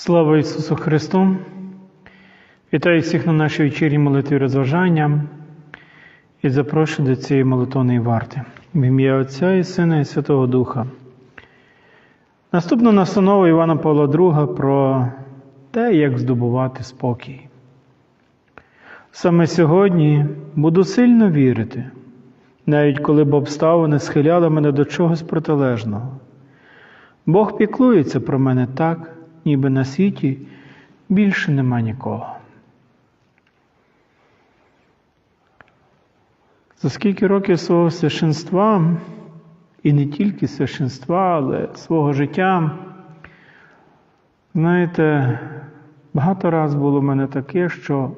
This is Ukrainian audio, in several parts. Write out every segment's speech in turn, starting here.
Слава Ісусу Христу! Вітаю всіх на нашій вечірній молитві розважання і запрошую до цієї молитовної варти. В ім'я Отця і Сина і Святого Духа. Наступна настанова Івана Павла II про те, як здобувати спокій. Саме сьогодні буду сильно вірити, навіть коли б обставини схиляли мене до чогось протилежного. Бог піклується про мене так, ніби на світі більше нема нікого. За скільки років свого священства, і не тільки священства, але свого життя, знаєте, багато раз було в мене таке, що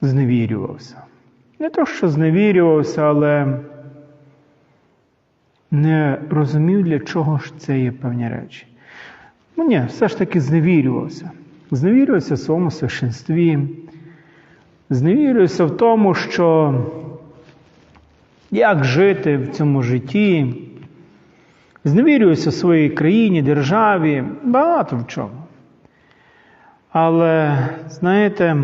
зневірювався. Не то, що зневірювався, але не розумів, для чого ж це є певні речі. Ну ні, все ж таки зневірювався. Зневірювався в своєму священстві, зневірювався в тому, що як жити в цьому житті, зневірювався в своїй країні, державі, багато в чому. Але, знаєте,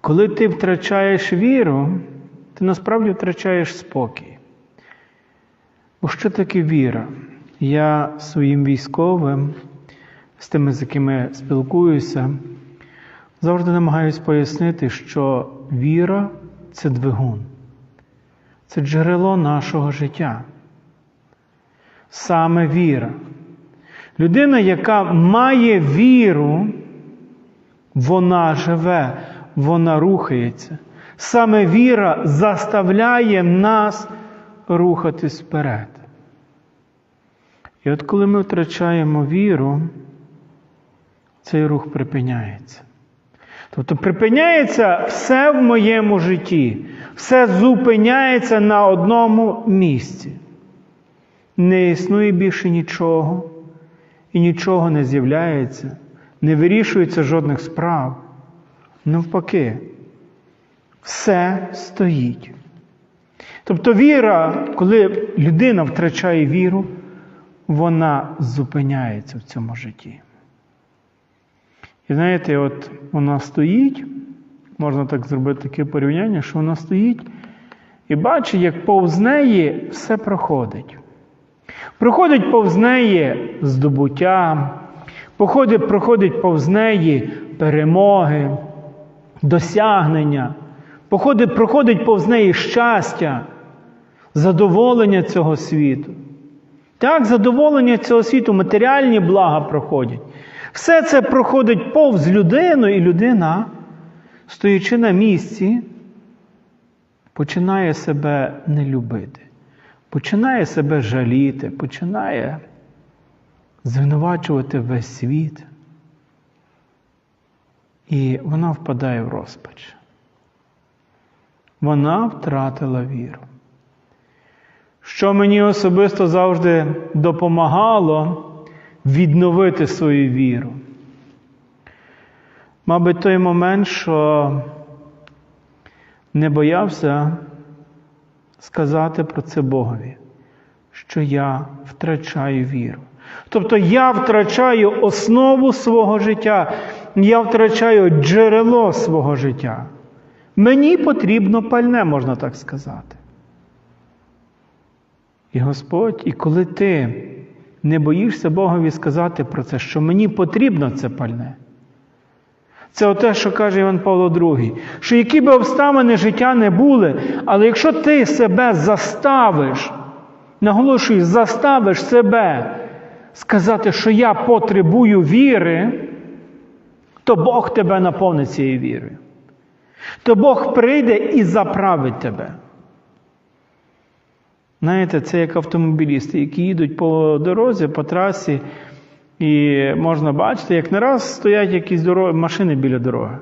коли ти втрачаєш віру, ти насправді втрачаєш спокій. Бо що таке віра? Я своїм військовим, з тими, з якими спілкуюся, завжди намагаюся пояснити, що віра це двигун, це джерело нашого життя. Саме віра. Людина, яка має віру, вона живе, вона рухається. Саме віра заставляє нас рухатись вперед. І от коли ми втрачаємо віру, цей рух припиняється. Тобто припиняється все в моєму житті, все зупиняється на одному місці. Не існує більше нічого, і нічого не з'являється, не вирішується жодних справ. Навпаки, все стоїть. Тобто віра, коли людина втрачає віру, вона зупиняється в цьому житті. І знаєте, от вона стоїть, можна так зробити таке порівняння, що вона стоїть і бачить, як повз неї все проходить. Проходить повз неї здобуття, проходить, проходить повз неї перемоги, досягнення, проходить, проходить повз неї щастя, задоволення цього світу. Так, задоволення цього світу, матеріальні блага проходять. Все це проходить повз людину, і людина, стоячи на місці, починає себе не любити, починає себе жаліти, починає звинувачувати весь світ. І вона впадає в розпач. Вона втратила віру. Що мені особисто завжди допомагало відновити свою віру. Мабуть, той момент, що не боявся сказати про це Богові, що я втрачаю віру. Тобто я втрачаю основу свого життя, я втрачаю джерело свого життя. Мені потрібно пальне, можна так сказати. І Господь, і коли ти не боїшся Богові сказати про це, що мені потрібно це пальне. Це те, що каже Іван Павло II, що які би обставини життя не були, але якщо ти себе заставиш, наголошую, заставиш себе сказати, що я потребую віри, то Бог тебе наповнить цією вірою. То Бог прийде і заправить тебе. Знаєте, це як автомобілісти, які їдуть по дорозі, по трасі, і можна бачити, як не раз стоять якісь дороги, машини біля дороги.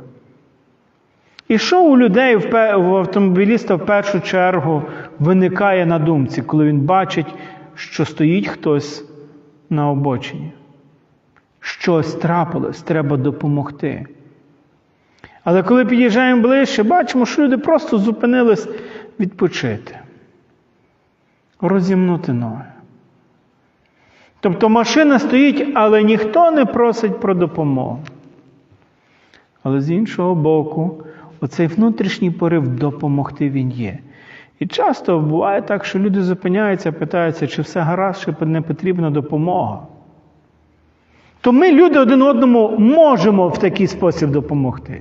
І що у людей, в автомобіліста в першу чергу виникає на думці, коли він бачить, що стоїть хтось на обочині? Щось трапилось, треба допомогти. Але коли під'їжджаємо ближче, бачимо, що люди просто зупинились відпочити розімнути ноги. Тобто машина стоїть, але ніхто не просить про допомогу. Але з іншого боку, оцей внутрішній порив допомогти він є. І часто буває так, що люди зупиняються, питаються, чи все гаразд, чи не потрібна допомога. То ми, люди, один одному можемо в такий спосіб допомогти.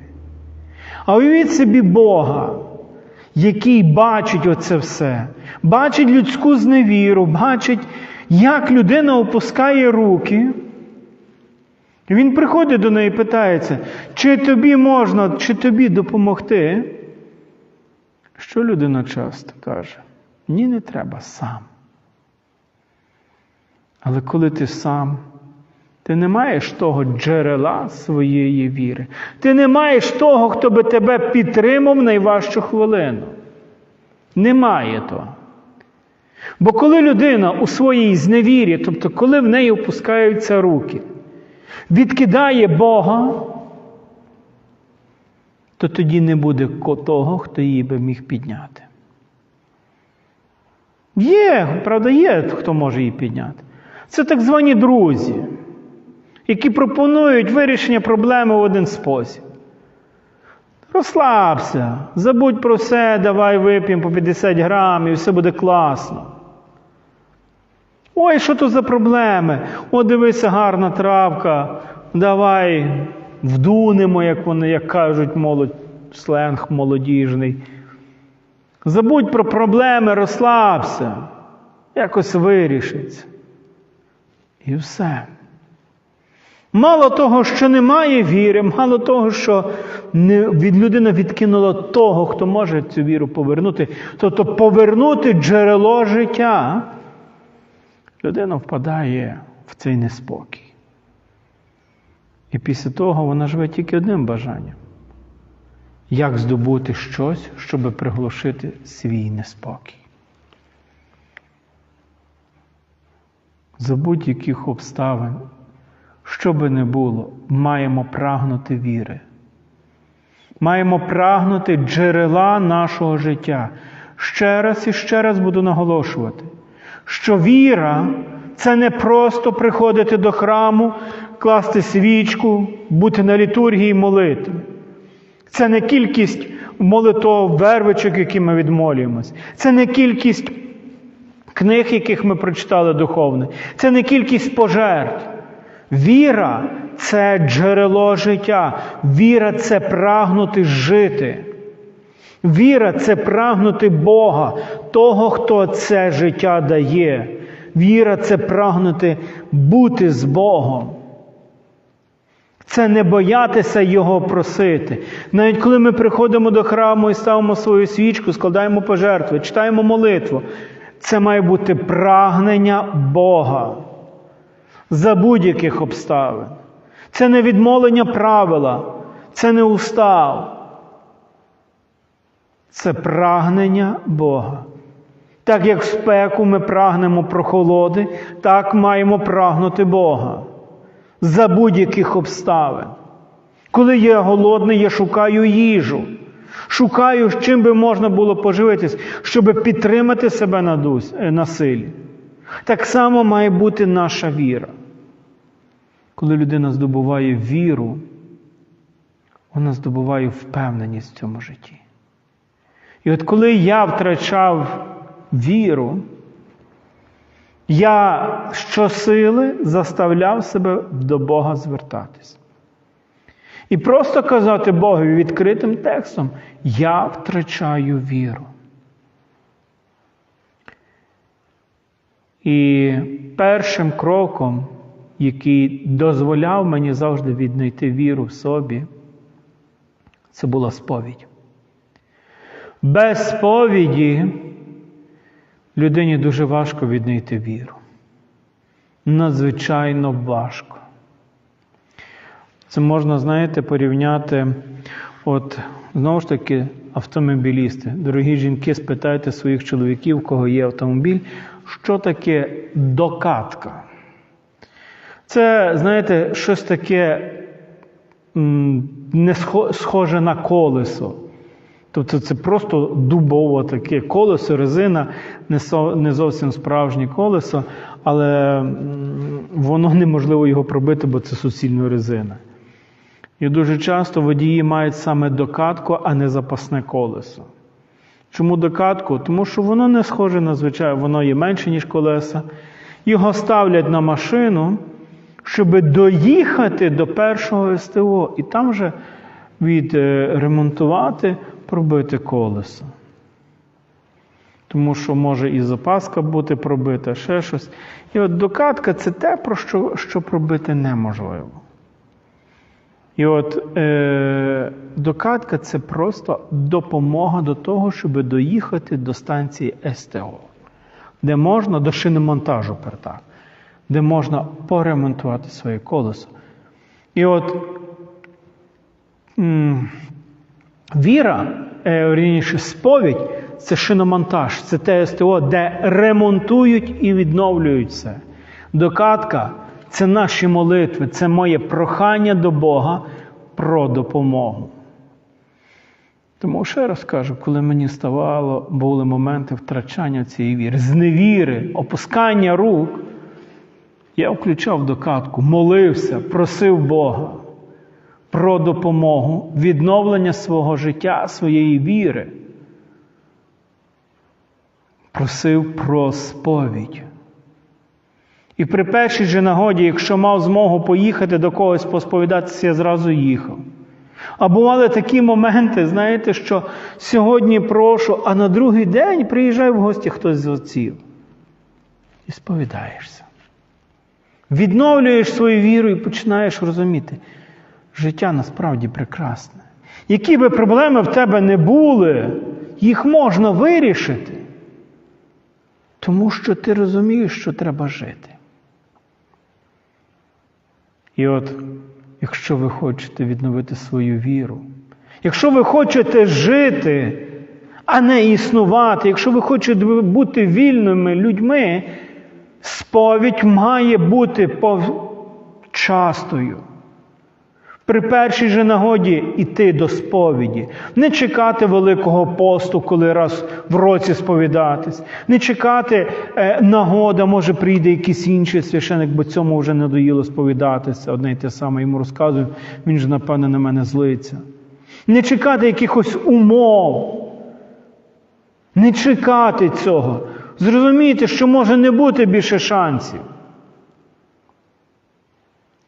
А уявіть собі Бога, який бачить оце все, бачить людську зневіру, бачить, як людина опускає руки. І Він приходить до неї і питається, чи тобі можна, чи тобі допомогти? Що людина часто каже? Ні, не треба сам. Але коли ти сам, ти не маєш того джерела своєї віри. Ти не маєш того, хто би тебе підтримав в найважчу хвилину. Немає того. Бо коли людина у своїй зневірі, тобто коли в неї опускаються руки, відкидає Бога, то тоді не буде того, хто її би міг підняти. Є, правда, є, хто може її підняти. Це так звані друзі, які пропонують вирішення проблеми в один спосіб. Розслабся, забудь про все, давай вип'ємо по 50 грам і все буде класно. Ой, що то за проблеми? О, дивися, гарна травка. Давай вдунемо, як вони, як кажуть, молодь, сленг молодіжний. Забудь про проблеми, розслабся, якось вирішиться. І все. Мало того, що немає віри, мало того, що від людина відкинула того, хто може цю віру повернути, тобто повернути джерело життя, людина впадає в цей неспокій. І після того вона живе тільки одним бажанням. Як здобути щось, щоб приглушити свій неспокій. За будь-яких обставин, що би не було, маємо прагнути віри. Маємо прагнути джерела нашого життя. Ще раз і ще раз буду наголошувати, що віра це не просто приходити до храму, класти свічку, бути на літургії молити. Це не кількість молитов, вервичок, які ми відмолюємось. Це не кількість книг, яких ми прочитали духовне. Це не кількість пожертв. Віра це джерело життя. Віра це прагнути жити. Віра це прагнути Бога, того, хто це життя дає. Віра це прагнути бути з Богом. Це не боятися Його просити. Навіть коли ми приходимо до храму і ставимо свою свічку, складаємо пожертви, читаємо молитву, це має бути прагнення Бога за будь-яких обставин. Це не відмолення правила, це не устав. Це прагнення Бога. Так як в спеку ми прагнемо прохолоди, так маємо прагнути Бога за будь-яких обставин. Коли я голодний, я шукаю їжу. Шукаю, чим би можна було поживитись, щоб підтримати себе на, дус, на силі. Так само має бути наша віра. Коли людина здобуває віру, вона здобуває впевненість в цьому житті. І от коли я втрачав віру, я щосили заставляв себе до Бога звертатись. І просто казати Богові відкритим текстом, я втрачаю віру. І першим кроком, який дозволяв мені завжди віднайти віру в собі, це була сповідь. Без сповіді людині дуже важко віднайти віру. Надзвичайно важко. Це можна, знаєте, порівняти, от, знову ж таки, автомобілісти. Дорогі жінки, спитайте своїх чоловіків, кого є автомобіль, що таке докатка. Це, знаєте, щось таке не схоже на колесо. Тобто це просто дубово таке колесо, резина, не зовсім справжнє колесо, але воно неможливо його пробити, бо це суцільна резина. І дуже часто водії мають саме докатку, а не запасне колесо. Чому докатку? Тому що воно не схоже на звичайне, воно є менше, ніж колеса. Його ставлять на машину, щоб доїхати до першого СТО і там вже відремонтувати, пробити колесо. Тому що може і запаска бути пробита, ще щось. І от докатка це те, про що що пробити неможливо. І от е, докатка це просто допомога до того, щоб доїхати до станції СТО, де можна до шиномонтажу перта, де можна поремонтувати своє колесо. І от м, віра, е, вірніше, сповідь це шиномонтаж, це те СТО, де ремонтують і відновлюють все. Докатка це наші молитви, це моє прохання до Бога про допомогу. Тому ще раз кажу, коли мені ставало, були моменти втрачання цієї віри, зневіри, опускання рук, я включав докатку, молився, просив Бога про допомогу, відновлення свого життя, своєї віри. Просив про сповідь. І при першій же нагоді, якщо мав змогу поїхати до когось посповідатися, я зразу їхав. А бували такі моменти, знаєте, що сьогодні прошу, а на другий день приїжджає в гості хтось з отців. І сповідаєшся. Відновлюєш свою віру і починаєш розуміти, життя насправді прекрасне. Які би проблеми в тебе не були, їх можна вирішити. Тому що ти розумієш, що треба жити. І от, якщо ви хочете відновити свою віру, якщо ви хочете жити, а не існувати, якщо ви хочете бути вільними людьми, сповідь має бути частою. При першій же нагоді йти до сповіді, не чекати Великого посту, коли раз в році сповідатись, не чекати е, нагода, може прийде якийсь інший священик, бо цьому вже не доїло сповідатися. Одне й те саме йому розказують, він ж, напевне, на мене злиться. Не чекати якихось умов. Не чекати цього. Зрозумійте, що може не бути більше шансів.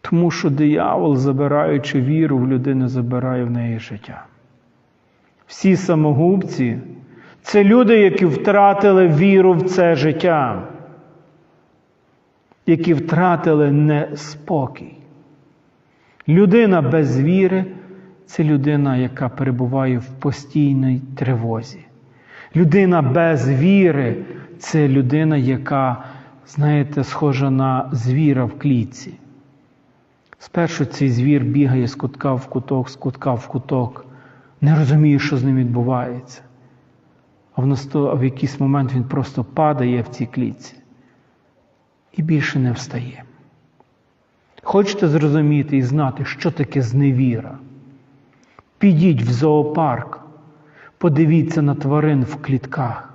Тому що диявол, забираючи віру в людину, забирає в неї життя. Всі самогубці це люди, які втратили віру в це життя, які втратили неспокій. Людина без віри це людина, яка перебуває в постійній тривозі. Людина без віри це людина, яка, знаєте, схожа на звіра в клітці. Спершу цей звір бігає з кутка в куток, з кутка в куток, не розуміє, що з ним відбувається. А в якийсь момент він просто падає в цій клітці і більше не встає. Хочете зрозуміти і знати, що таке зневіра? Підіть в зоопарк, подивіться на тварин в клітках.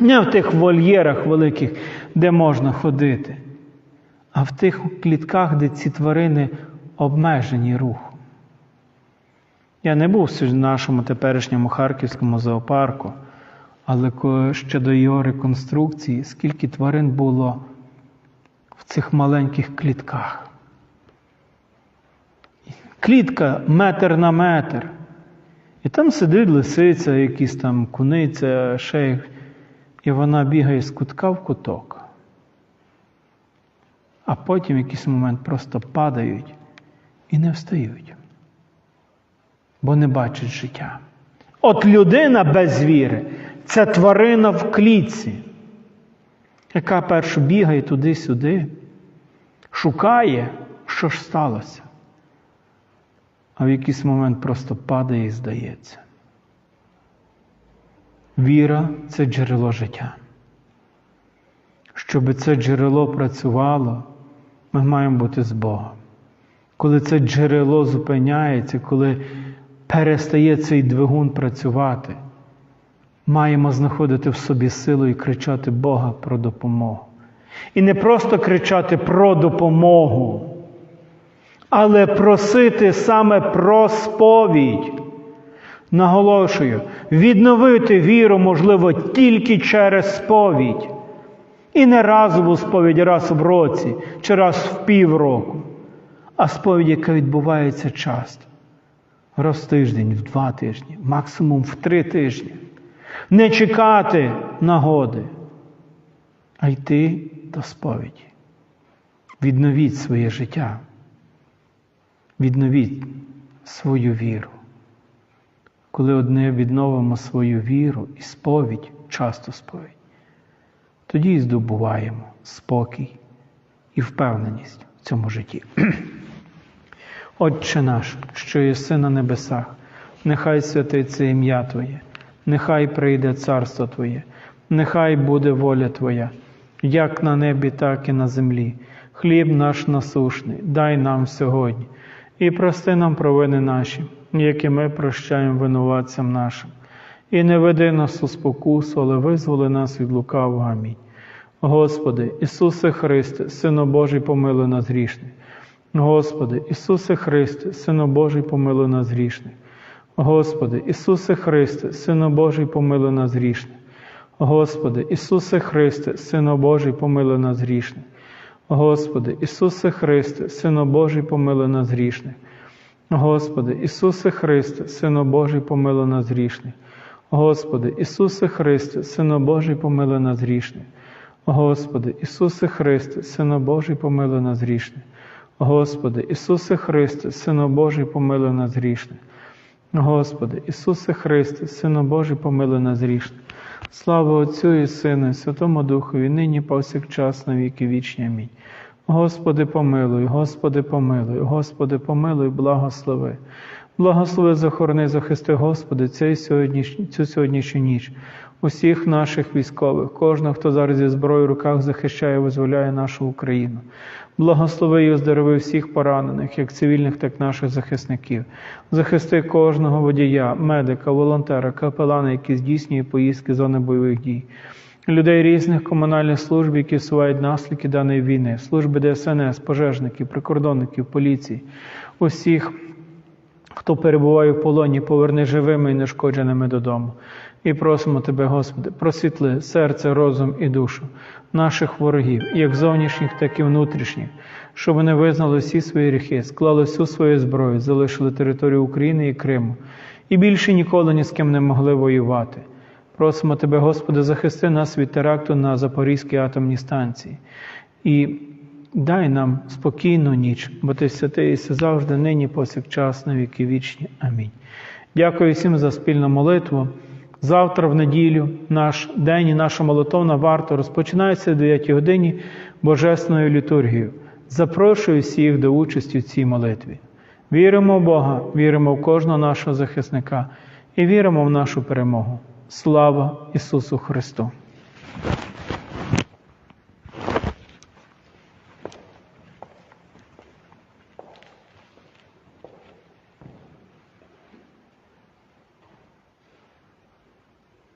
Не в тих вольєрах великих, де можна ходити а в тих клітках, де ці тварини обмежені рухом. Я не був в нашому теперішньому харківському зоопарку, але ще до його реконструкції, скільки тварин було в цих маленьких клітках. Клітка метр на метр. І там сидить лисиця, якісь там куниця, шейх, і вона бігає з кутка в куток а потім в якийсь момент просто падають і не встають, бо не бачать життя. От людина без віри це тварина в клітці, яка першу бігає туди-сюди, шукає, що ж сталося, а в якийсь момент просто падає і здається. Віра це джерело життя. Щоб це джерело працювало, ми маємо бути з Богом. Коли це джерело зупиняється, коли перестає цей двигун працювати, маємо знаходити в собі силу і кричати Бога про допомогу. І не просто кричати про допомогу, але просити саме про сповідь. Наголошую, відновити віру можливо тільки через сповідь. І не разову сповідь раз в році чи раз в півроку, а сповідь, яка відбувається часто. Раз в тиждень, в два тижні, максимум в три тижні. Не чекати нагоди, а йти до сповіді. Відновіть своє життя. Відновіть свою віру. Коли одне відновимо свою віру і сповідь, часто сповідь, тоді і здобуваємо спокій і впевненість в цьому житті. Отче наш, що єси на небесах, нехай святиться ім'я Твоє, нехай прийде царство Твоє, нехай буде воля Твоя, як на небі, так і на землі. Хліб наш насушний, дай нам сьогодні, і прости нам провини наші, які ми прощаємо винуватцям нашим. І не веди нас у спокусу, але визволи нас від лукавого. Амінь. Господи, Ісусе Христе, Сино Божий, помилуй нас грішних. Господи, Ісусе Христе, Сино Божий, помилуй нас грішних. Господи, Ісусе Христе, Сино Божий, помилуй нас грішних. Господи, Ісусе Христе, Сино Божий, помилуй нас грішних. Господи, Ісусе Христе, Сино Божий, помилуй нас грішних. Господи, Ісусе Христе, Сино Божий, помилуй нас грішних. Господи, Ісусе Христе, Сино Божий, помилуй нас грішних. Господи, Ісусе Христе, Сино Божий, помилуй нас грішних. Господи, Ісусе Христе, Сино Божий, помилуй нас грішних. Господи, Ісусе Христе, Сино Божий, помилуй нас грішних. Слава Отцю і Сину, і Святому Духові, нині повсякчас на віки вічні. Амінь. Господи, помилуй, Господи, помилуй, Господи, помилуй, благослови. Благослови, захорони, захисти, Господи, цей сьогоднішній, цю сьогоднішню ніч, усіх наших військових, кожного, хто зараз зі зброєю в руках захищає, визволяє нашу Україну. Благослови і оздорови всіх поранених, як цивільних, так і наших захисників. Захисти кожного водія, медика, волонтера, капелана, які здійснює поїздки зони бойових дій. Людей різних комунальних служб, які сувають наслідки даної війни, служби ДСНС, пожежників, прикордонників, поліції, усіх, хто перебуває в полоні, поверни живими і нешкодженими додому. І просимо Тебе, Господи, просвітли серце, розум і душу наших ворогів, як зовнішніх, так і внутрішніх, щоб вони визнали всі свої гріхи, склали всю свою зброю, залишили територію України і Криму, і більше ніколи ні з ким не могли воювати. Просимо Тебе, Господи, захисти нас від теракту на Запорізькій атомній станції. І дай нам спокійну ніч, бо Ти святий і завжди, нині, повсякчас, на віки вічні. Амінь. Дякую всім за спільну молитву. Завтра, в неділю, наш день і наша молитовна варта розпочинається о 9 годині Божественною літургією. Запрошую всіх до участі в цій молитві. Віримо в Бога, віримо в кожного нашого захисника і віримо в нашу перемогу. Слава Ісусу Христу!